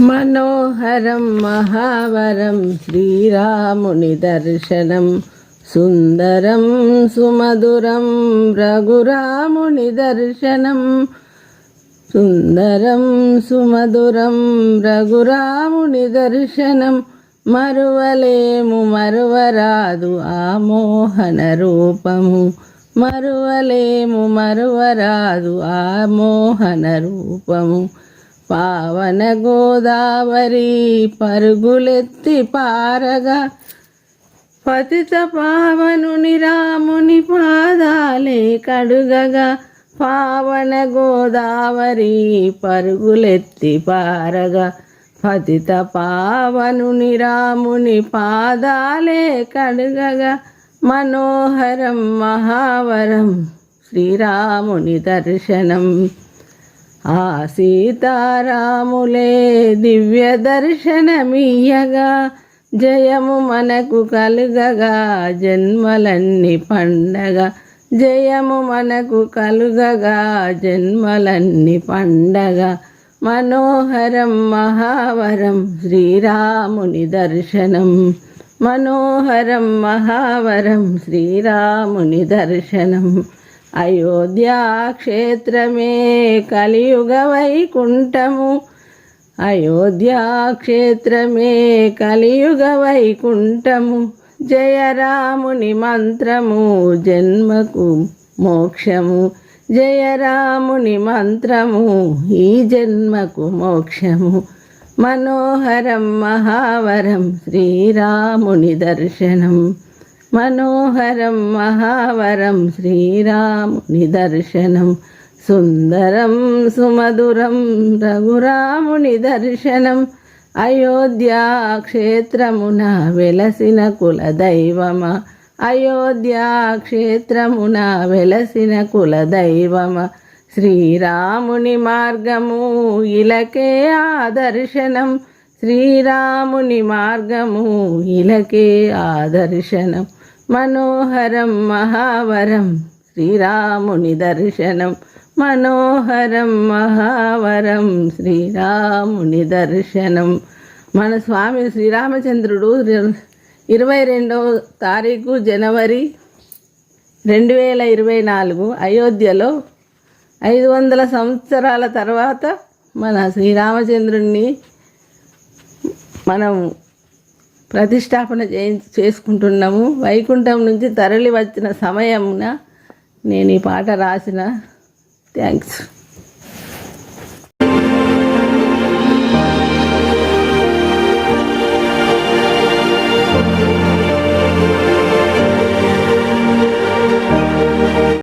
మనోహరం మహావరం శ్రీరాముని దర్శనం సుందరం సుమధురం రఘురాముని దర్శనం సుందరం సుమధురం రఘురాముని దర్శనం. మరువలేము మరువరాదు ఆమోహన రూపము. మరువలేము మరువరాదు ఆమోహన రూపము. పావన గోదావరి పరుగులెత్తి పారగా పతిత పావనుని రాముని పాదాలే కడుగగా పావన గోదావరి పరుగులెత్తి పారగా పతిత పావనుని రాముని పాదాలే కడుగగా మనోహరం మహావరం శ్రీరాముని దర్శనం. ఆ సీతారాములే దివ్య దర్శనమియగా జయము మనకు కలుగగా జన్మలన్నీ పండగ. జయము మనకు కలుగగా జన్మలన్నీ పండగ. మనోహరం మహావరం శ్రీరాముని దర్శనం. మనోహరం మహావరం శ్రీరాముని దర్శనం. అయోధ్యా క్షేత్రమే కలియుగ వైకుంఠము అయోధ్యా క్షేత్రమే కలియుగ వైకుంఠము జయరాముని మంత్రము జన్మకు మోక్షము. జయరాముని మంత్రము ఈ జన్మకు మోక్షము. మనోహరం మహావరం శ్రీరాముని దర్శనం. మనోహరం మహావరం శ్రీరాముని దర్శనం సుందరం సుమధురం రఘురాముని దర్శనం అయోధ్యా క్షేత్రమున వెలసిన కుల దైవమ అయోధ్యా క్షేత్రమున వెలసిన కుల దైవమ శ్రీరాముని మార్గము ఇలకే ఆదర్శనం శ్రీరాముని మార్గము ఇలకే ఆదర్శనం. మనోహరం మహావరం శ్రీరాముని దర్శనం. మనోహరం మహావరం శ్రీరాముని దర్శనం. మన స్వామి శ్రీరామచంద్రుడు ఇరవై రెండవ తారీఖు జనవరి రెండు వేల ఇరవై నాలుగు అయోధ్యలో ఐదు వందల సంవత్సరాల తర్వాత మన శ్రీరామచంద్రుణ్ణి మనం ప్రతిష్టాపన చే చేసుకుంటున్నాము. వైకుంఠం నుంచి తరలి వచ్చిన సమయమున నేను ఈ పాట రాసిన. థ్యాంక్స్.